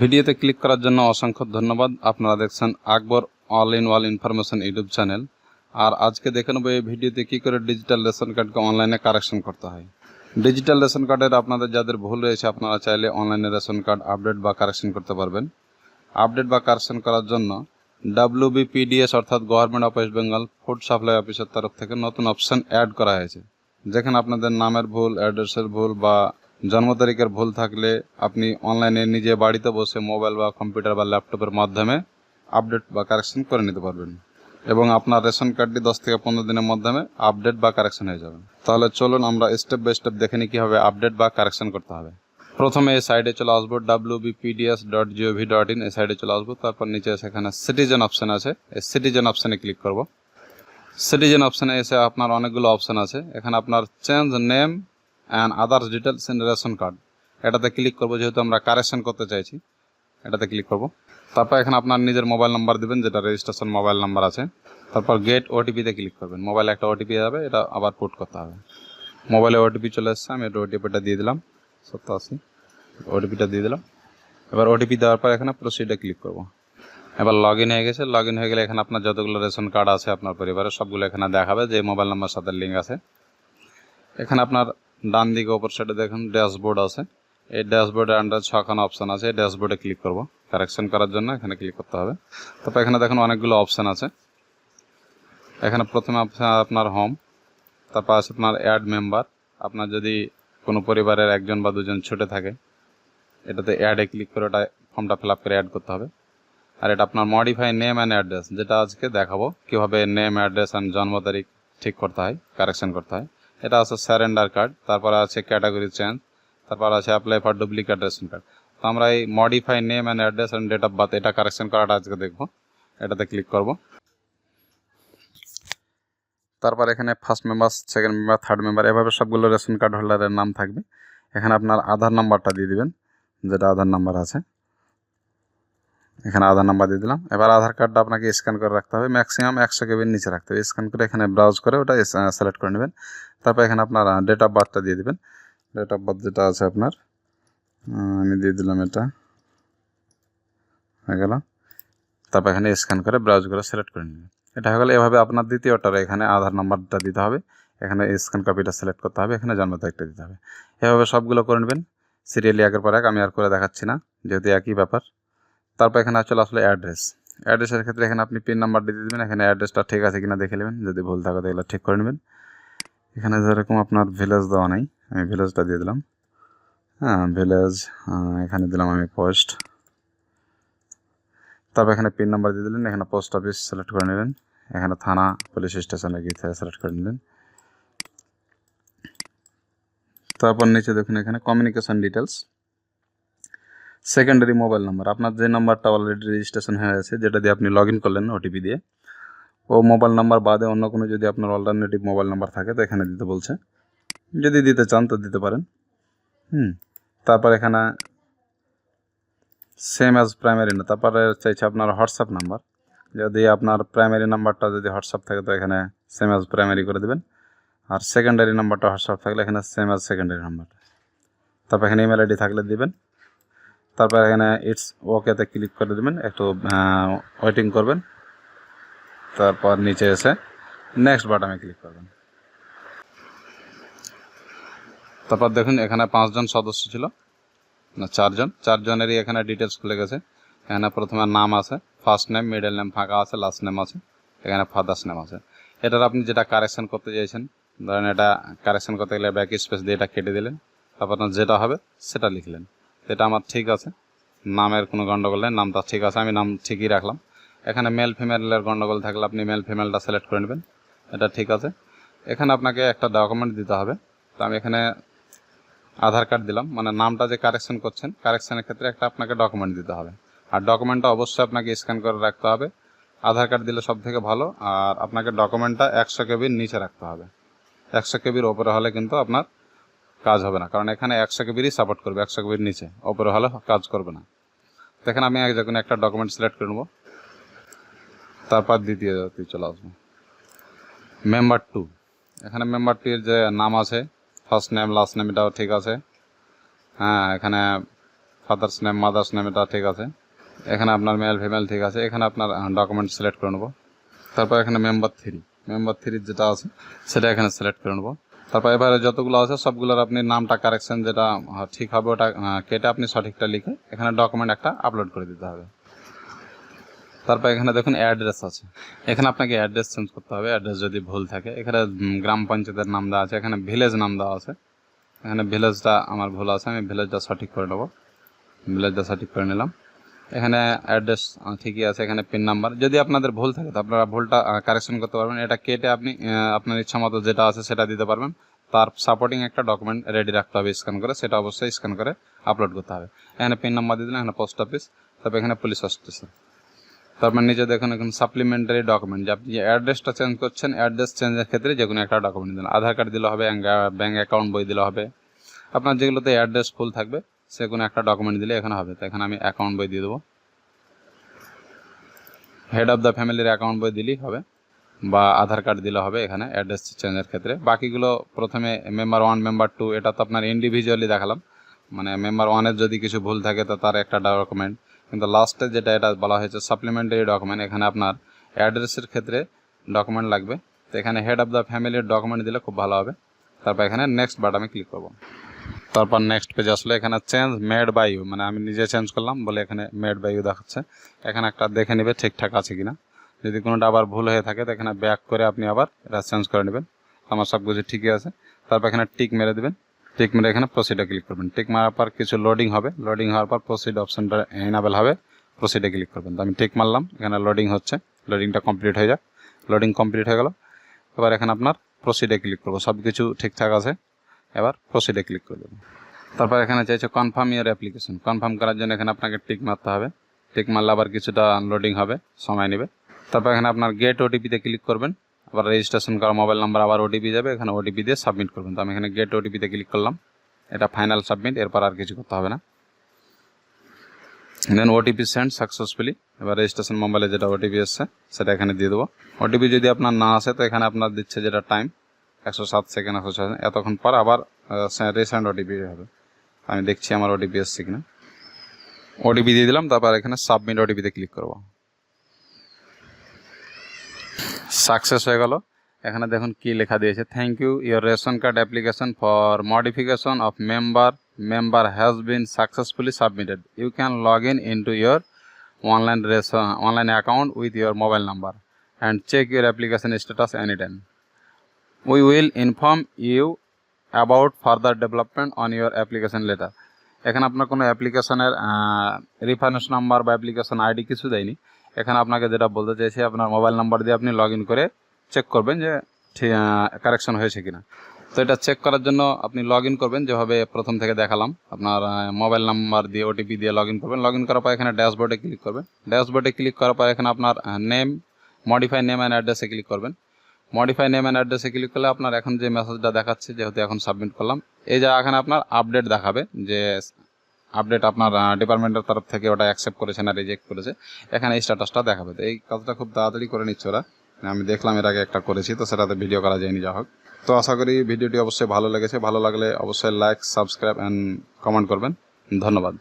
ভিডিওতে ক্লিক করার জন্য অসংখ্য ধন্যবাদ। আপনারা দেখছেন Akbar all in one information YouTube channel. আর আজকে দেখে নেব এই ভিডিওতে কী করে ডিজিটাল রেশন কার্ডকে অনলাইনে কারেকশন করতে হয়। ডিজিটাল রেশন কার্ডের আপনাদের যাদের ভুল রয়েছে, আপনারা চাইলে অনলাইনে রেশন কার্ড আপডেট বা কারেকশন করতে পারবেন। আপডেট বা কারেকশন করার জন্য ডাব্লিউবিপিডিএস অর্থাৎ government of West Bengal food supply অফিসের তরফ থেকে নতুন অপশন অ্যাড করা হয়েছে। যেখানে আপনাদের নামের ভুল অ্যাড্রেসের ভুল বা জন্ম তারিখের ভুল থাকলে আপনি অনলাইনে নিজে বাড়িতে বসে মোবাইল বা কম্পিউটার বা ল্যাপটপের মাধ্যমে আপডেট বা কারেকশন করে নিতে পারবেন। এবং আপনার রেশন কার্ডটি দশ থেকে পনেরো দিনের মাধ্যমে আপডেট বা কারেকশন হয়ে যাবে। তাহলে চলুন আমরা স্টেপ বাই স্টেপ দেখে নিই কীভাবে আপডেট বা কারেকশন করতে হবে। প্রথমে এই সাইডে চলে আসব W BPDS dot gov dot in এই সাইডে চলে আসব। তারপর নিচে সেখানে সিটিজেন অপশান আছে, এই সিটিজেন অপশানে ক্লিক করব। সিটিজেন অপশানে এসে আপনার অনেকগুলো অপশান আছে। এখানে আপনার change name and others details in ration card এটাতে ক্লিক করব, যেহেতু আমরা কারেকশন করতে চাইছি, এটাতে ক্লিক করব। তারপর এখানে আপনার নিজের মোবাইল নাম্বার দেবেন, যেটা রেজিস্ট্রেশন মোবাইল নাম্বার আছে। তারপর গেট ওটিপিতে ক্লিক করবেন। মোবাইলে একটা ওটিপি যাবে, এটা আবার পুট করতে হবে। মোবাইলে ওটিপি চলে এসছে, আমি এটা ওটিপিটা দিয়ে দিলাম। সত্তর আশি ওটিপিটা দিয়ে দিলাম। এবার ওটিপি দেওয়ার পর এখানে প্রসিডে ক্লিক করব। এবার লগ ইন হয়ে গেছে লগ ইন হয়ে গেলে এখানে আপনার যতগুলো রেশন কার্ড আছে আপনার পরিবারের, সবগুলো এখানে দেখাবে, যে মোবাইল নাম্বার সাথে লিঙ্ক আছে। এখানে আপনার ডান দিকে ওপর সাইডে দেখুন ড্যাশবোর্ড আছে। এই ড্যাশবোর্ডের আন্ডার ছখানা অপশান আছে, এই ড্যাশবোর্ডে ক্লিক করব। কারেকশন করার জন্য এখানে ক্লিক করতে হবে। তারপর এখানে দেখুন অনেকগুলো অপশান আছে। এখানে প্রথমে আপনার হোম তারপর আছে আপনার অ্যাড মেম্বার আপনার যদি কোনো পরিবারের একজন বা দুজন ছুটে থাকে, এটাতে অ্যাডে ক্লিক করে ওটা ফর্মটা ফিল আপ করে অ্যাড করতে হবে। আর এটা আপনার মডিফাই নেম অ্যান্ড অ্যাড্রেস যেটা আজকে দেখাবো। কীভাবে নেম অ্যাড্রেস অ্যান্ড জন্ম তারিখ ঠিক করতে হয় কারেকশন করতে হয়। এটা আছে স্যারেন্ডার কার্ড, তারপরে আছে ক্যাটাগরি চেঞ্জ, তারপর আছে apply for duplicate ration card তো আমরা এই modify name and address and date of birth এটা কারেকশন করাটা আজকে দেখব। এটাতে ক্লিক করব। তারপর এখানে first member second member third member এভাবে সবগুলো রেশন কার্ড হোল্ডারের নাম থাকবে। এখানে আপনার আধার নাম্বারটা দিয়ে দিবেন, যেটা আধার নাম্বার আছে। এখানে আধার নাম্বার দিয়ে দিলাম। এবার আধার কার্ডটা আপনাকে স্ক্যান করে রাখতে হবে। ম্যাক্সিমাম একশো কেবির নিচে রাখতে হবে। স্ক্যান করে এখানে ব্রাউজ করে ওটা সিলেক্ট করে নেবেন। তারপর এখানে আপনার ডেট অফ বার্থটা দিয়ে দেবেন। ডেট অফ বার্থ যেটা আছে আপনার আমি দিয়ে দিলাম এটা। হয়ে গেল। তারপর এখানে স্ক্যান করে ব্রাউজ করে সিলেক্ট করে নেবেন। এটা হয়ে গেলে। এভাবে আপনার দ্বিতীয়টার এখানে আধার নাম্বারটা দিতে হবে। এখানে স্ক্যান কপিটা সিলেক্ট করতে হবে। এখানে জন্ম তারিখটা দিতে হবে। এভাবে সবগুলো করে নেবেন। সিরিয়ালি একের পর এক, আমি আর করে দেখাচ্ছি না। যেহেতু একই ব্যাপার। তারপর এখানে চলে আসলে অ্যাড্রেস অ্যাড্রেসের ক্ষেত্রে এখানে আপনি পিন নাম্বার দিয়ে দেবেন। এখানে অ্যাড্রেসটা ঠিক আছে কিনা দেখে নেবেন। যদি ভুল থাকে তাহলে ঠিক করে নেবেন। এখানে যেরকম আপনার ভিলেজ দেওয়া নেই, আমি ভিলেজটা দিয়ে দিলাম। হ্যাঁ ভিলেজ এখানে দিলাম আমি পোস্ট তারপর এখানে পিন নাম্বার দিয়ে দিলেন। এখানে পোস্ট অফিস সিলেক্ট করে নিলেন এখানে থানা পুলিশ স্টেশনে গিয়ে সিলেক্ট করে নিলেন। তারপর নিচে দেখুন এখানে communication details secondary mobile number আপনার যে নাম্বারটা অলরেডি রেজিস্ট্রেশন হয়ে আছে, যেটা দিয়ে আপনি লগ ইন করলেন ওটিপি দিয়ে, ও মোবাইল নাম্বার বাদে অন্য কোনো যদি আপনার অল্টারনেটিভ মোবাইল নাম্বার থাকে, তো এখানে দিতে বলছে। যদি দিতে চান, তো দিতে পারেন। হুম, তারপর এখানে সেম অ্যাজ প্রাইমারি না, তারপরে চাইছে আপনার হোয়াটসঅ্যাপ নাম্বার যদি আপনার প্রাইমারি নাম্বারটা যদি হোয়াটসঅ্যাপ থাকে, তো এখানে সেম অ্যাজ প্রাইমারি করে দেবেন। আর সেকেন্ডারি নাম্বারটা হোয়াটসঅ্যাপ থাকলে এখানে সেম অ্যাজ সেকেন্ডারি নাম্বার তারপর এখানে ইমেল আইডি থাকলে দিবেন। তারপর এখানে ইটস ওকেতে ক্লিক করে দেবেন, একটু ওয়েটিং করবেন। তারপর নিচে এসে নেক্সট বাটনে ক্লিক করবেন। তারপর দেখুন এখানে পাঁচজন সদস্য ছিল, না, চারজন। চারজনেরই এখানে ডিটেলস খুলে গেছে। এখানে প্রথমে নাম আছে ফার্স্ট নেম মিডল নেম ফাঁকা আছে লাস্ট নেম আছে, এখানে ফাদার্স নেম আছে। এটার আপনি যেটা কারেকশন করতে চাইছেন, ধরেন এটা কারেকশন করতে গেলে ব্যাক স্পেস দিয়ে এটা কেটে দিলেন, তারপর যেটা হবে সেটা লিখলেন। এটা আমার ঠিক আছে। নামের কোনো গণ্ডগোল নেই, নামটা ঠিক আছে, আমি নাম ঠিকই রাখলাম। এখানে মেল ফিমেলের গণ্ডগোল থাকলে আপনি মেল ফিমেলটা সিলেক্ট করে নেবেন, এটা ঠিক আছে। এখানে আপনাকে একটা ডকুমেন্ট দিতে হবে, তো আমি এখানে আধার কার্ড দিলাম মানে নামটা যে কারেকশন করছেন কারেকশনের ক্ষেত্রে একটা আপনাকে ডকুমেন্ট দিতে হবে। আর ডকুমেন্টটা অবশ্যই আপনাকে স্ক্যান করে রাখতে হবে, আধার কার্ড দিলে সব থেকে ভালো, আর আপনাকে ডকুমেন্টটা একশো কেবির নিচে রাখতে হবে। একশো কেবির ওপরে হলে কিন্তু আপনার কাজ হবে না। কারণ এখানে একশো কেবিরই সাপোর্ট করবে, একশো কেবির নিচে। ওপরে হলে কাজ করবে না। তো এখানে আমি এক যে কোনো একটা ডকুমেন্ট সিলেক্ট করে নেব। তারপর দ্বিতীয়তে চলে আসব। মেম্বার টু এখানে মেম্বার টু এর যে নাম আছে ফার্স্ট নেম লাস্ট নেম এটাও ঠিক আছে। হ্যাঁ এখানে ফাদার্স নেম মাদার্স নেম এটা ঠিক আছে। এখানে আপনার মেল ফিমেল ঠিক আছে। এখানে আপনার ডকুমেন্ট সিলেক্ট করে নেব। তারপর এখানে মেম্বার থ্রি মেম্বার থ্রির যেটা আছে, সেটা এখানে সিলেক্ট করে নেব। তারপর এবারে যতগুলো আছে, সবগুলোর আপনি নামটা কারেকশন যেটা ঠিক হবে ওটা কেটে আপনি সঠিকটা লিখে এখানে ডকুমেন্ট একটা আপলোড করে দিতে হবে। তারপর এখানে দেখুন অ্যাড্রেস আছে। এখানে আপনাকে অ্যাড্রেস চেঞ্জ করতে হবে। অ্যাড্রেস যদি ভুল থাকে, এখানে গ্রাম পঞ্চায়েতের নাম দেওয়া আছে, এখানে ভিলেজ নাম দেওয়া আছে। এখানে ভিলেজটা আমার ভুল আছে, আমি ভিলেজটা সঠিক করে নেব। ভিলেজটা সঠিক করে নিলাম। এখানে অ্যাড্রেস ঠিকই আছে, এখানে পিন নাম্বার যদি আপনাদের ভুল থাকে, তো আপনারা ভুলটা কারেকশন করতে পারবেন। এটা কেটে আপনি আপনার ইচ্ছা মতো যেটা আছে সেটা দিতে পারবেন। তার সাপোর্টিং একটা ডকুমেন্ট রেডি রাখতে হবে স্ক্যান করে। সেটা অবশ্যই স্ক্যান করে আপলোড করতে হবে। এখানে পিন নাম্বার দিয়ে দিলেন, এখানে পোস্ট অফিস তারপর এখানে পুলিশ স্টেশন তারপর নিচে দেখুন, এখন সাপ্লিমেন্টারি ডকুমেন্ট যে আপনি যে অ্যাড্রেসটা চেঞ্জ করছেন অ্যাড্রেস চেঞ্জের ক্ষেত্রে যে কোনো একটা ডকুমেন্ট দিলেন। আধার কার্ড দিলে হবে ব্যাঙ্ক অ্যাকাউন্ট বই দিলে হবে। আপনার যেগুলোতে অ্যাড্রেস ফুল থাকবে সে কোনো একটা ডকুমেন্ট দিলে এখানে হবে। তো এখানে আমি অ্যাকাউন্ট বই দিয়ে দেবো। হেড অফ দ্য ফ্যামিলির অ্যাকাউন্ট বই দিলেই হবে বা আধার কার্ড দিলে হবে এখানে অ্যাড্রেস চেঞ্জের ক্ষেত্রে। বাকিগুলো প্রথমে মেম্বার ওয়ান মেম্বার টু এটা তো আপনার ইন্ডিভিজুয়ালি দেখালাম। মানে মেম্বার ওয়ানের যদি কিছু ভুল থাকে তো তার একটা ডকুমেন্ট কিন্তু লাস্টে যেটা এটা বলা হয়েছে সাপ্লিমেন্টারি ডকুমেন্ট এখানে আপনার অ্যাড্রেসের ক্ষেত্রে ডকুমেন্ট লাগবে। তো এখানে হেড অফ দ্য ফ্যামিলির ডকুমেন্ট দিলে খুব ভালো হবে। তারপর এখানে নেক্সট বাটনে ক্লিক করব। তারপর নেক্সট পেজ আসলে, এখানে চেঞ্জ মেড বাই ইউ মানে আমি নিজে চেঞ্জ করলাম বলে এখানে মেড বাই ইউ দেখাচ্ছে। এখানে একটা দেখে নেবে ঠিকঠাক আছে কিনা। যদি কোনোটা আবার ভুল হয়ে থাকে, তো এখানে ব্যাক করে আপনি আবার এটা চেঞ্জ করে নেবেন। আমার সব কিছু ঠিকই আছে। তারপর এখানে টিক মেরে দেবেন। টিক মেরে এখানে প্রসিডে ক্লিক করবেন। টিক মারার পর কিছু লোডিং হবে। লোডিং হওয়ার পর প্রসিড অপশনটা এনাবেল হবে। প্রসিডে ক্লিক করবেন। তো আমি টিক মারলাম। এখানে লোডিং হচ্ছে। লোডিংটা কমপ্লিট হয়ে যাক। লোডিং কমপ্লিট হয়ে গেল। এবার এখানে আপনার প্রসিডে ক্লিক করব। সব কিছু ঠিকঠাক আছে। এবার প্রসিডে ক্লিক করে দেবো। তারপর এখানে চাইছে কনফার্ম ইয়ার অ্যাপ্লিকেশন কনফার্ম করার জন্য এখানে আপনাকে টিক মারতে হবে। টিক মারলে আবার কিছুটা আনলোডিং হবে, সময় নেবে। তারপর এখানে আপনার গেট ওটিপিতে ক্লিক করবেন। আবার রেজিস্ট্রেশন করা মোবাইল নাম্বার আবার ওটিপি যাবে, এখানে ওটিপি দিয়ে সাবমিট করবেন। তো আমি এখানে গেট ওটিপিতে ক্লিক করলাম। এটা ফাইনাল সাবমিট এরপর আর কিছু করতে হবে না। দেন ওটিপি সেন্ড সাকসেসফুলি এবার রেজিস্ট্রেশন মোবাইলে যেটা ওটিপি এসছে, সেটা এখানে দিয়ে দেবো। ওটিপি যদি আপনার না আসে, তো এখানে আপনার দিচ্ছে যেটা টাইম একশো সাত সেকেন্ড একশো সাত এতক্ষণ পর আবার রিসেন্ট ওটিপি হবে। আমি দেখছি আমার ওটিপি এসছে কিনা। ওটিপি দিয়ে দিলাম, তারপর এখানে সাবমিট ওটিপিতে ক্লিক করব। সাকসেস হয়ে গেল। এখানে দেখুন কি লেখা দিয়েছে। Thank you your ration card application for modification of member member has been successfully submitted you can log in into your online ration online account with your mobile number and check your application status any we will inform you about further development on your application letter এখানে আপনার কোনো অ্যাপ্লিকেশনের reference number বা application ID কিছু দেয়নি। এখানে আপনাকে যেটা বলতে চাইছি, আপনার মোবাইল নাম্বার দিয়ে আপনি লগ করে চেক করবেন যে কারেকশন হয়েছে কিনা। তো এটা চেক করার জন্য আপনি লগ করবেন, যেভাবে প্রথম থেকে দেখালাম। আপনার মোবাইল নাম্বার দিয়ে ওটিপি দিয়ে লগ করবেন। লগ করার পর এখানে ড্যাশবোর্ডে ক্লিক করবেন। ড্যাশবোর্ডে ক্লিক করার পর এখানে আপনার নেম মডিফাই নেম অ্যান্ড অ্যাড্রেসে ক্লিক করবেন। মডিফাই নেম অ্যান্ড অ্যাড্রেসে ক্লিক করলে আপনার এখন যে মেসেজটা দেখাচ্ছে যেহেতু এখন সাবমিট করলাম, এই যে এখানে আপনার আপডেট দেখাবে যে আপডেট আপনার ডিপার্টমেন্টের তরফ থেকে ওটা অ্যাকসেপ্ট করেছে না রিজেক্ট করেছে, এখানে স্ট্যাটাসটা দেখাবে। তো এই কাজটা খুব তাড়াতাড়ি করে নিচ্ছে ওরা। আমি দেখলাম এর আগে একটা করেছি, তো সেটাতে ভিডিও করা যায়নি যা হোক। তো আশা করি ভিডিওটি অবশ্যই ভালো লেগেছে। ভালো লাগলে অবশ্যই লাইক সাবস্ক্রাইব অ্যান্ড কমেন্ট করবেন। ধন্যবাদ।